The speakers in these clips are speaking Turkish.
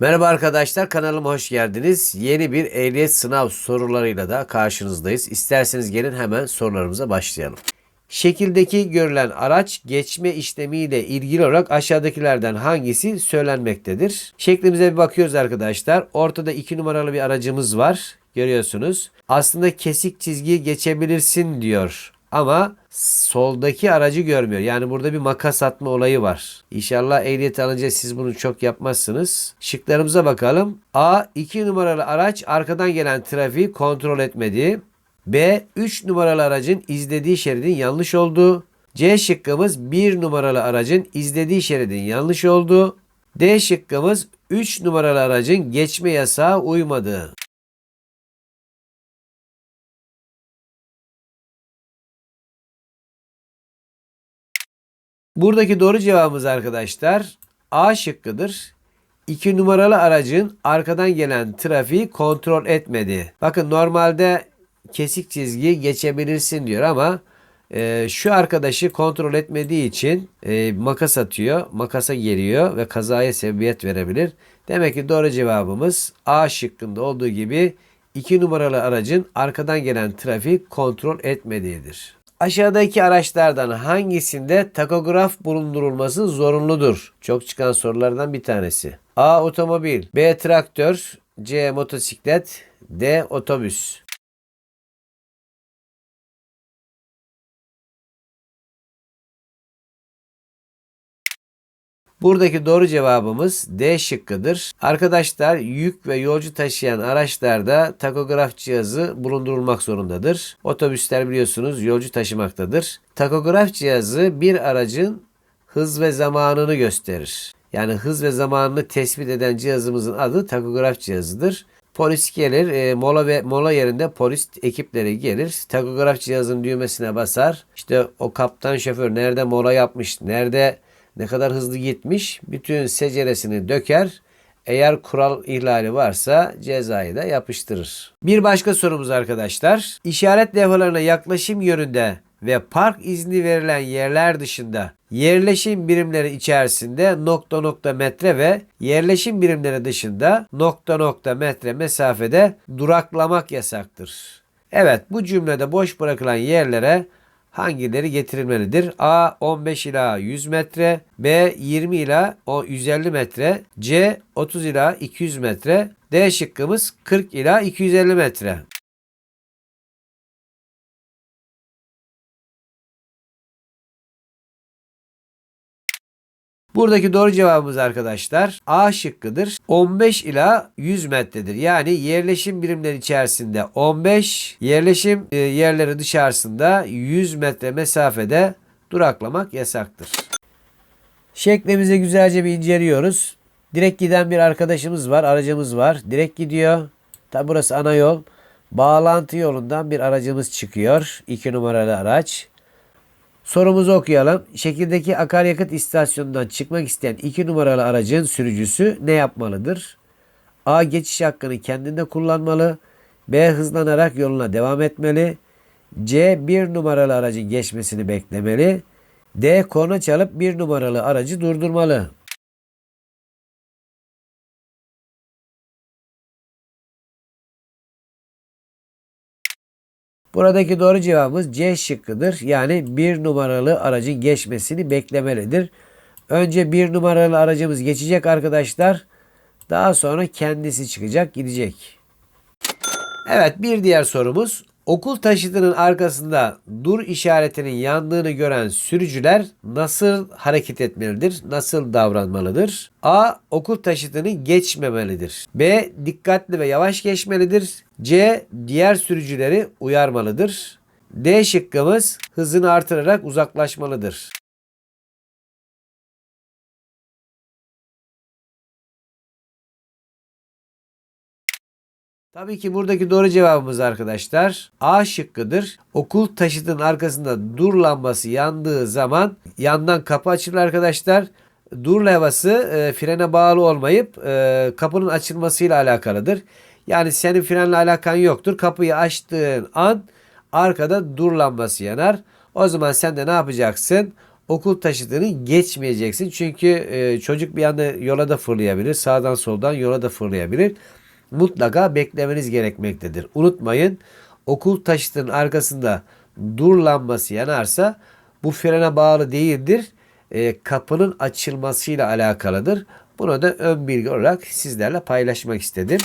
Merhaba arkadaşlar kanalıma hoş geldiniz. Yeni bir ehliyet sınav sorularıyla da karşınızdayız. İsterseniz gelin hemen sorularımıza başlayalım. Şekildeki görülen araç geçme işlemiyle ilgili olarak aşağıdakilerden hangisi söylenmektedir? Şeklimize bir bakıyoruz arkadaşlar. Ortada 2 numaralı bir aracımız var. Görüyorsunuz. Aslında kesik çizgiyi geçebilirsin diyor. Ama soldaki aracı görmüyor. Yani burada bir makas atma olayı var. İnşallah ehliyet alınca siz bunu çok yapmazsınız. Şıklarımıza bakalım. A. 2 numaralı araç arkadan gelen trafiği kontrol etmedi. B. 3 numaralı aracın izlediği şeridin yanlış olduğu. C şıkkımız 1 numaralı aracın izlediği şeridin yanlış olduğu. D şıkkımız 3 numaralı aracın geçme yasağı uymadığı. Buradaki doğru cevabımız arkadaşlar A şıkkıdır. 2 numaralı aracın arkadan gelen trafiği kontrol etmedi. Bakın normalde kesik çizgi geçebilirsin diyor ama e, şu arkadaşı kontrol etmediği için e, makas atıyor. Makasa geliyor ve kazaya sebebiyet verebilir. Demek ki doğru cevabımız A şıkkında olduğu gibi 2 numaralı aracın arkadan gelen trafiği kontrol etmediğidir. Aşağıdaki araçlardan hangisinde takograf bulundurulması zorunludur? Çok çıkan sorulardan bir tanesi. A. Otomobil B. Traktör C. Motosiklet D. Otobüs Buradaki doğru cevabımız D şıkkıdır. Arkadaşlar yük ve yolcu taşıyan araçlarda takograf cihazı bulundurulmak zorundadır. Otobüsler biliyorsunuz yolcu taşımaktadır. Takograf cihazı bir aracın hız ve zamanını gösterir. Yani hız ve zamanını tespit eden cihazımızın adı takograf cihazıdır. Polis gelir, e, mola ve mola yerinde polis ekipleri gelir. Takograf cihazının düğmesine basar. İşte o kaptan şoför nerede mola yapmış, nerede ne kadar hızlı gitmiş bütün seceresini döker. Eğer kural ihlali varsa cezayı da yapıştırır. Bir başka sorumuz arkadaşlar. İşaret levhalarına yaklaşım yönünde ve park izni verilen yerler dışında yerleşim birimleri içerisinde nokta nokta metre ve yerleşim birimleri dışında nokta nokta metre mesafede duraklamak yasaktır. Evet bu cümlede boş bırakılan yerlere hangileri getirilmelidir? A 15 ila 100 metre, B 20 ila 150 metre, C 30 ila 200 metre, D şıkkımız 40 ila 250 metre. Buradaki doğru cevabımız arkadaşlar A şıkkıdır. 15 ila 100 metredir. Yani yerleşim birimleri içerisinde 15, yerleşim e, yerleri dışarısında 100 metre mesafede duraklamak yasaktır. Şeklimizi güzelce bir inceliyoruz. Direkt giden bir arkadaşımız var, aracımız var. Direkt gidiyor. Tabi burası ana yol. Bağlantı yolundan bir aracımız çıkıyor. 2 numaralı araç. Sorumuzu okuyalım. Şekildeki akaryakıt istasyonundan çıkmak isteyen 2 numaralı aracın sürücüsü ne yapmalıdır? A. Geçiş hakkını kendinde kullanmalı. B. Hızlanarak yoluna devam etmeli. C. 1 numaralı aracın geçmesini beklemeli. D. Korna çalıp 1 numaralı aracı durdurmalı. Buradaki doğru cevabımız C şıkkıdır. Yani bir numaralı aracın geçmesini beklemelidir. Önce bir numaralı aracımız geçecek arkadaşlar. Daha sonra kendisi çıkacak gidecek. Evet bir diğer sorumuz. Okul taşıtının arkasında dur işaretinin yandığını gören sürücüler nasıl hareket etmelidir? Nasıl davranmalıdır? A. Okul taşıtını geçmemelidir. B. Dikkatli ve yavaş geçmelidir. C. Diğer sürücüleri uyarmalıdır. D şıkkımız hızını artırarak uzaklaşmalıdır. Tabii ki buradaki doğru cevabımız arkadaşlar A şıkkıdır. Okul taşıtın arkasında dur lambası yandığı zaman yandan kapı açılır arkadaşlar. Dur levhası e, frene bağlı olmayıp e, kapının açılmasıyla alakalıdır. Yani senin frenle alakan yoktur. Kapıyı açtığın an arkada dur lambası yanar. O zaman sen de ne yapacaksın? okul taşıtını geçmeyeceksin. Çünkü e, çocuk bir anda yola da fırlayabilir. Sağdan soldan yola da fırlayabilir. Mutlaka beklemeniz gerekmektedir. Unutmayın okul taşıtının arkasında dur lambası yanarsa bu frene bağlı değildir. E, kapının açılmasıyla alakalıdır. Bunu da ön bilgi olarak sizlerle paylaşmak istedim.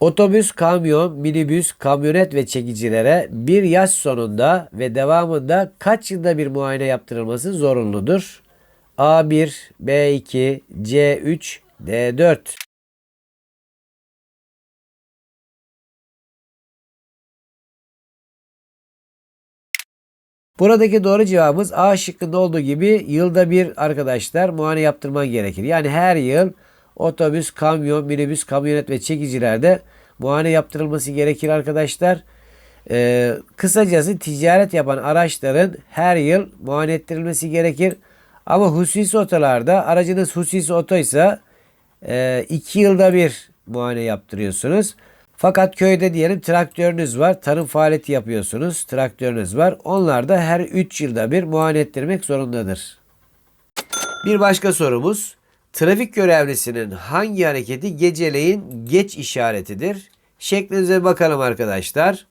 Otobüs, kamyon, minibüs, kamyonet ve çekicilere bir yaş sonunda ve devamında kaç yılda bir muayene yaptırılması zorunludur? A1, B2, C3, D4. Buradaki doğru cevabımız A şıkkında olduğu gibi yılda bir arkadaşlar muayene yaptırman gerekir. Yani her yıl otobüs, kamyon, minibüs, kamyonet ve çekicilerde muayene yaptırılması gerekir arkadaşlar. Ee, kısacası ticaret yapan araçların her yıl muayene ettirilmesi gerekir. Ama hususi otolarda aracınız hususi otoysa 2 e, yılda bir muayene yaptırıyorsunuz. Fakat köyde diyelim traktörünüz var. Tarım faaliyeti yapıyorsunuz. Traktörünüz var. Onlar da her 3 yılda bir muayene ettirmek zorundadır. Bir başka sorumuz. Trafik görevlisinin hangi hareketi geceleyin geç işaretidir? Şeklinize bakalım arkadaşlar.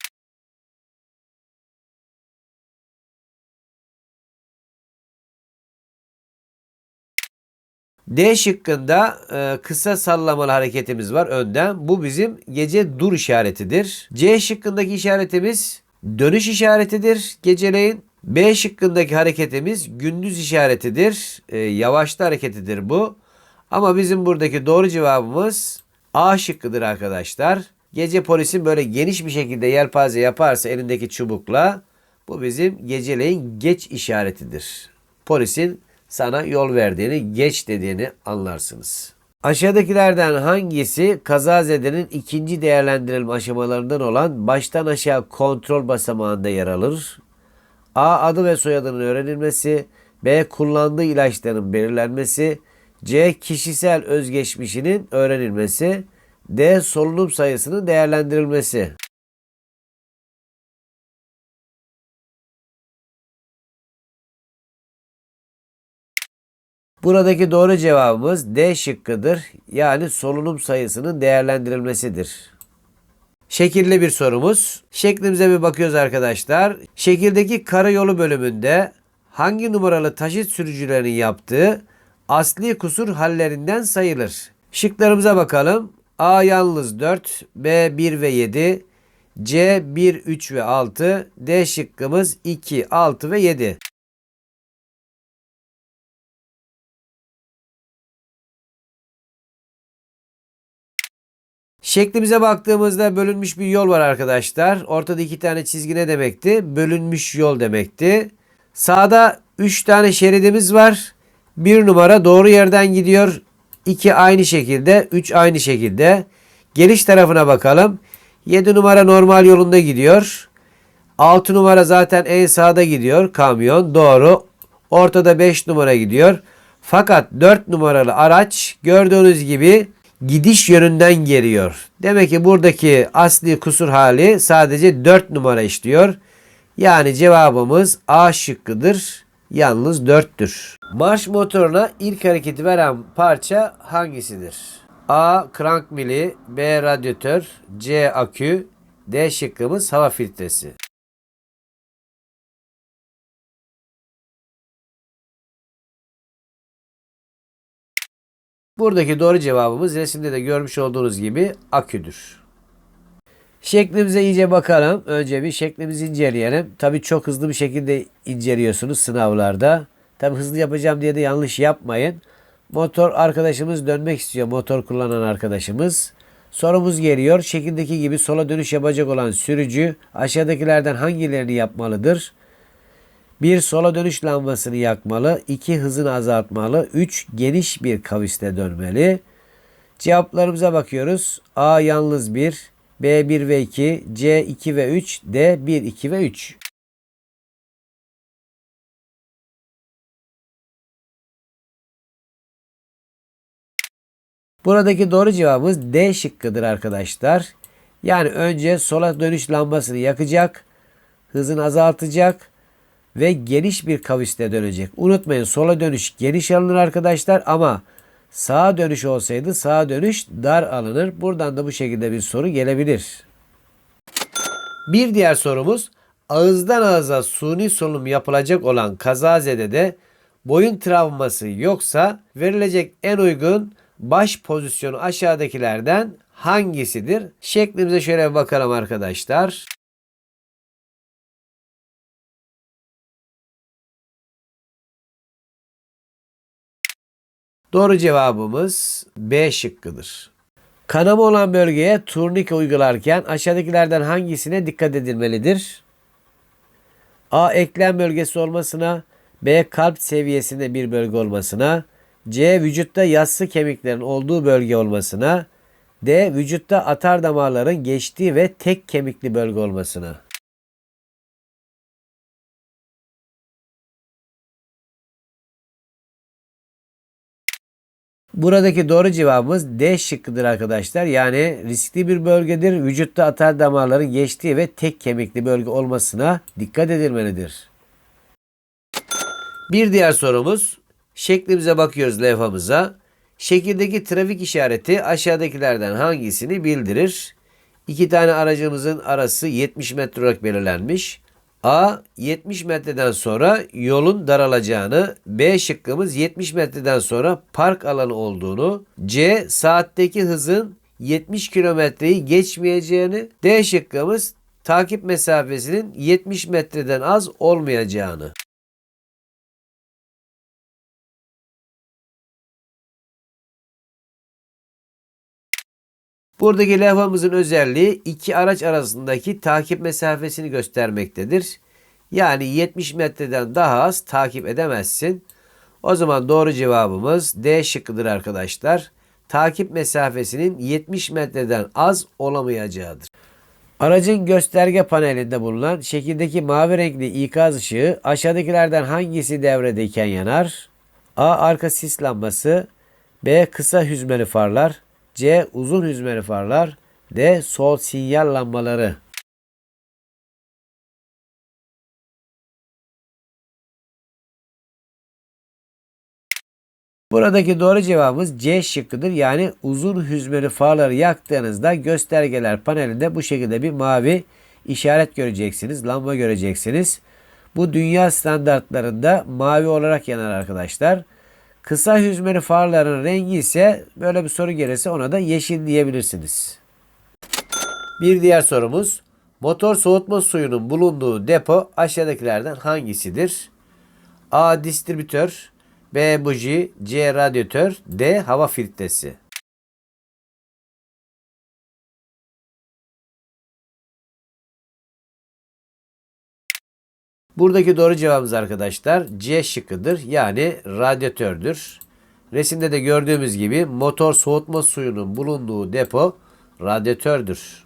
D şıkkında e, kısa sallamalı hareketimiz var önden. Bu bizim gece dur işaretidir. C şıkkındaki işaretimiz dönüş işaretidir geceleyin. B şıkkındaki hareketimiz gündüz işaretidir. E, yavaşta hareketidir bu. Ama bizim buradaki doğru cevabımız A şıkkıdır arkadaşlar. Gece polisin böyle geniş bir şekilde yelpaze yaparsa elindeki çubukla bu bizim geceleyin geç işaretidir. Polisin sana yol verdiğini, geç dediğini anlarsınız. Aşağıdakilerden hangisi kazazedenin ikinci değerlendirilme aşamalarından olan baştan aşağı kontrol basamağında yer alır? A. Adı ve soyadının öğrenilmesi. B. Kullandığı ilaçların belirlenmesi. C. Kişisel özgeçmişinin öğrenilmesi. D. Solunum sayısının değerlendirilmesi. Buradaki doğru cevabımız D şıkkıdır. Yani solunum sayısının değerlendirilmesidir. Şekilli bir sorumuz. Şeklimize bir bakıyoruz arkadaşlar. Şekildeki karayolu bölümünde hangi numaralı taşıt sürücülerinin yaptığı asli kusur hallerinden sayılır? Şıklarımıza bakalım. A yalnız 4, B 1 ve 7, C 1, 3 ve 6, D şıkkımız 2, 6 ve 7. Şeklimize baktığımızda bölünmüş bir yol var arkadaşlar. Ortada iki tane çizgi ne demekti? Bölünmüş yol demekti. Sağda üç tane şeridimiz var. Bir numara doğru yerden gidiyor. 2 aynı şekilde, 3 aynı şekilde. Geliş tarafına bakalım. 7 numara normal yolunda gidiyor. 6 numara zaten en sağda gidiyor kamyon. Doğru. Ortada 5 numara gidiyor. Fakat 4 numaralı araç gördüğünüz gibi gidiş yönünden geliyor. Demek ki buradaki asli kusur hali sadece 4 numara işliyor. Yani cevabımız A şıkkıdır. Yalnız 4'tür. Marş motoruna ilk hareketi veren parça hangisidir? A. Crank mili B. Radyatör C. Akü D şıkkımız hava filtresi. Buradaki doğru cevabımız resimde de görmüş olduğunuz gibi aküdür. Şeklimize iyice bakalım. Önce bir şeklimizi inceleyelim. Tabi çok hızlı bir şekilde inceliyorsunuz sınavlarda. Tabi hızlı yapacağım diye de yanlış yapmayın. Motor arkadaşımız dönmek istiyor. Motor kullanan arkadaşımız. Sorumuz geliyor. Şekildeki gibi sola dönüş yapacak olan sürücü aşağıdakilerden hangilerini yapmalıdır? 1. Sola dönüş lambasını yakmalı. 2. Hızını azaltmalı. 3. Geniş bir kavisle dönmeli. Cevaplarımıza bakıyoruz. A yalnız 1, B 1 ve 2, C 2 ve 3, D 1, 2 ve 3. Buradaki doğru cevabımız D şıkkıdır arkadaşlar. Yani önce sola dönüş lambasını yakacak, hızını azaltacak, ve geniş bir kavisle dönecek. Unutmayın sola dönüş geniş alınır arkadaşlar ama sağa dönüş olsaydı sağa dönüş dar alınır. Buradan da bu şekilde bir soru gelebilir. Bir diğer sorumuz ağızdan ağıza suni solunum yapılacak olan kazazedede boyun travması yoksa verilecek en uygun baş pozisyonu aşağıdakilerden hangisidir? Şeklimize şöyle bir bakalım arkadaşlar. Doğru cevabımız B şıkkıdır. Kanama olan bölgeye turnike uygularken aşağıdakilerden hangisine dikkat edilmelidir? A. Eklem bölgesi olmasına, B. Kalp seviyesinde bir bölge olmasına, C. Vücutta yassı kemiklerin olduğu bölge olmasına, D. Vücutta atar damarların geçtiği ve tek kemikli bölge olmasına. Buradaki doğru cevabımız D şıkkıdır arkadaşlar. Yani riskli bir bölgedir. Vücutta atar damarların geçtiği ve tek kemikli bölge olmasına dikkat edilmelidir. Bir diğer sorumuz. Şeklimize bakıyoruz levhamıza. Şekildeki trafik işareti aşağıdakilerden hangisini bildirir? İki tane aracımızın arası 70 metre olarak belirlenmiş. A 70 metreden sonra yolun daralacağını, B şıkkımız 70 metreden sonra park alanı olduğunu, C saatteki hızın 70 kilometreyi geçmeyeceğini, D şıkkımız takip mesafesinin 70 metreden az olmayacağını. Buradaki levhamızın özelliği iki araç arasındaki takip mesafesini göstermektedir. Yani 70 metreden daha az takip edemezsin. O zaman doğru cevabımız D şıkkıdır arkadaşlar. Takip mesafesinin 70 metreden az olamayacağıdır. Aracın gösterge panelinde bulunan şekildeki mavi renkli ikaz ışığı aşağıdakilerden hangisi devredeyken yanar? A. Arka sis lambası B. Kısa hüzmeli farlar Uzun hüzmeli farlar. D. Sol sinyal lambaları. Buradaki doğru cevabımız C şıkkıdır. Yani uzun hüzmeli farları yaktığınızda göstergeler panelinde bu şekilde bir mavi işaret göreceksiniz. Lamba göreceksiniz. Bu dünya standartlarında mavi olarak yanar arkadaşlar. Kısa hüzmeli farların rengi ise böyle bir soru gelirse ona da yeşil diyebilirsiniz. Bir diğer sorumuz. Motor soğutma suyunun bulunduğu depo aşağıdakilerden hangisidir? A. Distribütör B. Buji C. Radyatör D. Hava filtresi Buradaki doğru cevabımız arkadaşlar C şıkkıdır. Yani radyatördür. Resimde de gördüğümüz gibi motor soğutma suyunun bulunduğu depo radyatördür.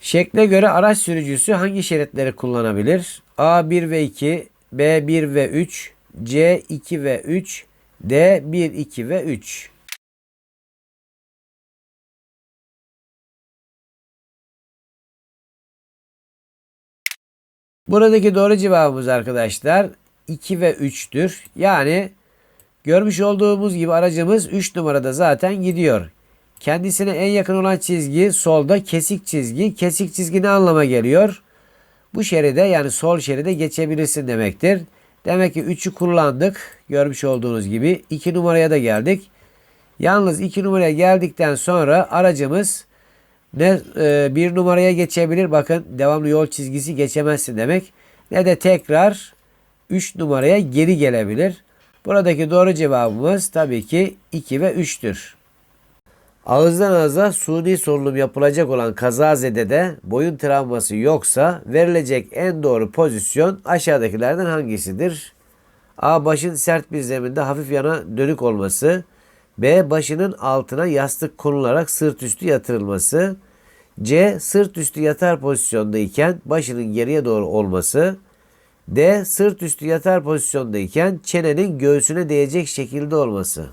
Şekle göre araç sürücüsü hangi şeritleri kullanabilir? A1 ve 2, B1 ve 3, C2 ve 3, D1, 2 ve 3. Buradaki doğru cevabımız arkadaşlar 2 ve 3'tür. Yani görmüş olduğumuz gibi aracımız 3 numarada zaten gidiyor. Kendisine en yakın olan çizgi solda kesik çizgi. Kesik çizgi ne anlama geliyor? Bu şeride yani sol şeride geçebilirsin demektir. Demek ki 3'ü kullandık. Görmüş olduğunuz gibi 2 numaraya da geldik. Yalnız 2 numaraya geldikten sonra aracımız ne e, bir numaraya geçebilir. Bakın devamlı yol çizgisi geçemezsin demek. Ne de tekrar 3 numaraya geri gelebilir. Buradaki doğru cevabımız tabii ki 2 ve 3'tür. Ağızdan ağza suni solunum yapılacak olan kazazedede boyun travması yoksa verilecek en doğru pozisyon aşağıdakilerden hangisidir? A. Başın sert bir zeminde hafif yana dönük olması. B. Başının altına yastık konularak sırt üstü yatırılması. C. Sırt üstü yatar pozisyondayken başının geriye doğru olması. D. Sırt üstü yatar pozisyondayken çenenin göğsüne değecek şekilde olması.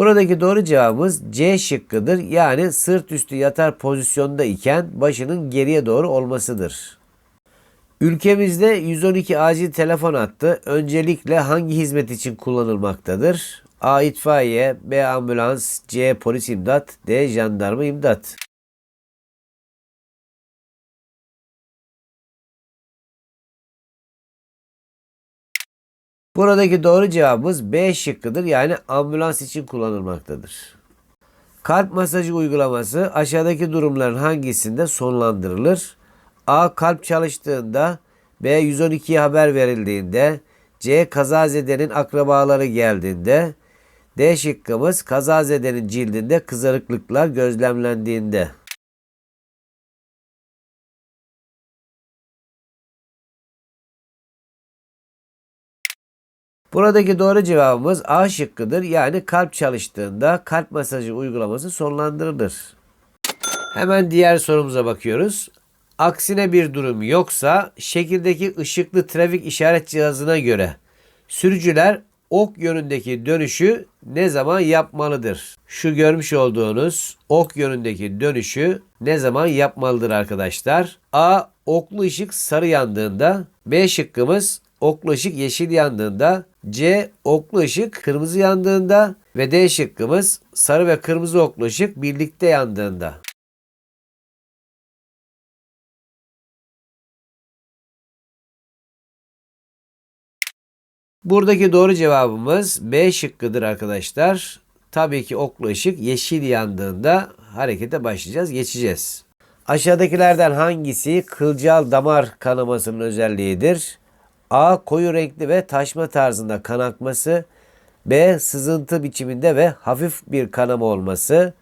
Buradaki doğru cevabımız C şıkkıdır. Yani sırt üstü yatar pozisyonda iken başının geriye doğru olmasıdır. Ülkemizde 112 acil telefon hattı öncelikle hangi hizmet için kullanılmaktadır? A. itfaiye, B. ambulans, C. polis imdat, D. jandarma imdat. Buradaki doğru cevabımız B şıkkıdır. Yani ambulans için kullanılmaktadır. Kalp masajı uygulaması aşağıdaki durumların hangisinde sonlandırılır? A. Kalp çalıştığında B. 112'ye haber verildiğinde C. Kazazedenin akrabaları geldiğinde D şıkkımız kazazedenin cildinde kızarıklıklar gözlemlendiğinde. Buradaki doğru cevabımız A şıkkıdır. Yani kalp çalıştığında kalp masajı uygulaması sonlandırılır. Hemen diğer sorumuza bakıyoruz. Aksine bir durum yoksa şekildeki ışıklı trafik işaret cihazına göre sürücüler ok yönündeki dönüşü ne zaman yapmalıdır? Şu görmüş olduğunuz ok yönündeki dönüşü ne zaman yapmalıdır arkadaşlar? A. Oklu ışık sarı yandığında. B şıkkımız oklu ışık yeşil yandığında. C. Oklu ışık kırmızı yandığında. Ve D şıkkımız sarı ve kırmızı oklu ışık birlikte yandığında. Buradaki doğru cevabımız B şıkkıdır arkadaşlar. Tabii ki oklu ışık yeşil yandığında harekete başlayacağız, geçeceğiz. Aşağıdakilerden hangisi kılcal damar kanamasının özelliğidir? A. Koyu renkli ve taşma tarzında kan akması. B. Sızıntı biçiminde ve hafif bir kanama olması.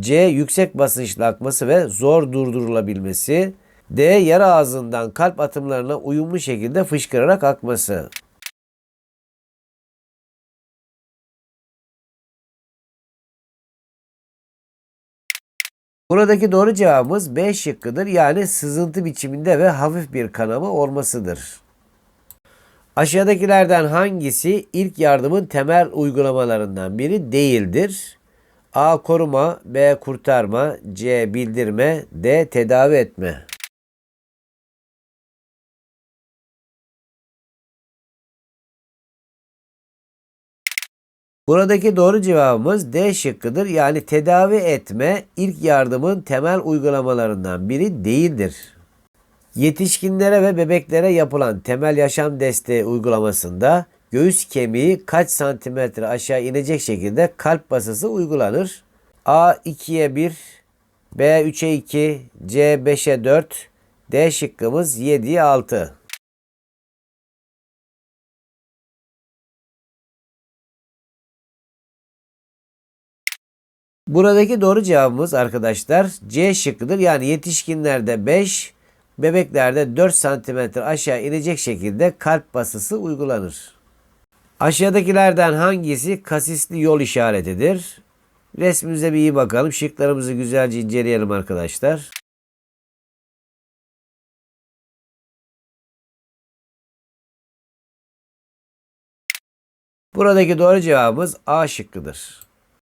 C. Yüksek basınçlı akması ve zor durdurulabilmesi. D. Yara ağzından kalp atımlarına uyumlu şekilde fışkırarak akması. Buradaki doğru cevabımız B şıkkıdır. Yani sızıntı biçiminde ve hafif bir kanama olmasıdır. Aşağıdakilerden hangisi ilk yardımın temel uygulamalarından biri değildir? A. Koruma B. Kurtarma C. Bildirme D. Tedavi etme Buradaki doğru cevabımız D şıkkıdır. Yani tedavi etme ilk yardımın temel uygulamalarından biri değildir. Yetişkinlere ve bebeklere yapılan temel yaşam desteği uygulamasında göğüs kemiği kaç santimetre aşağı inecek şekilde kalp basısı uygulanır? A 2'ye 1, B 3'e 2, C 5'e 4, D şıkkımız 7'ye 6. Buradaki doğru cevabımız arkadaşlar C şıkkıdır. Yani yetişkinlerde 5, bebeklerde 4 cm aşağı inecek şekilde kalp basısı uygulanır. Aşağıdakilerden hangisi kasisli yol işaretidir? Resmimize bir iyi bakalım. Şıklarımızı güzelce inceleyelim arkadaşlar. Buradaki doğru cevabımız A şıkkıdır.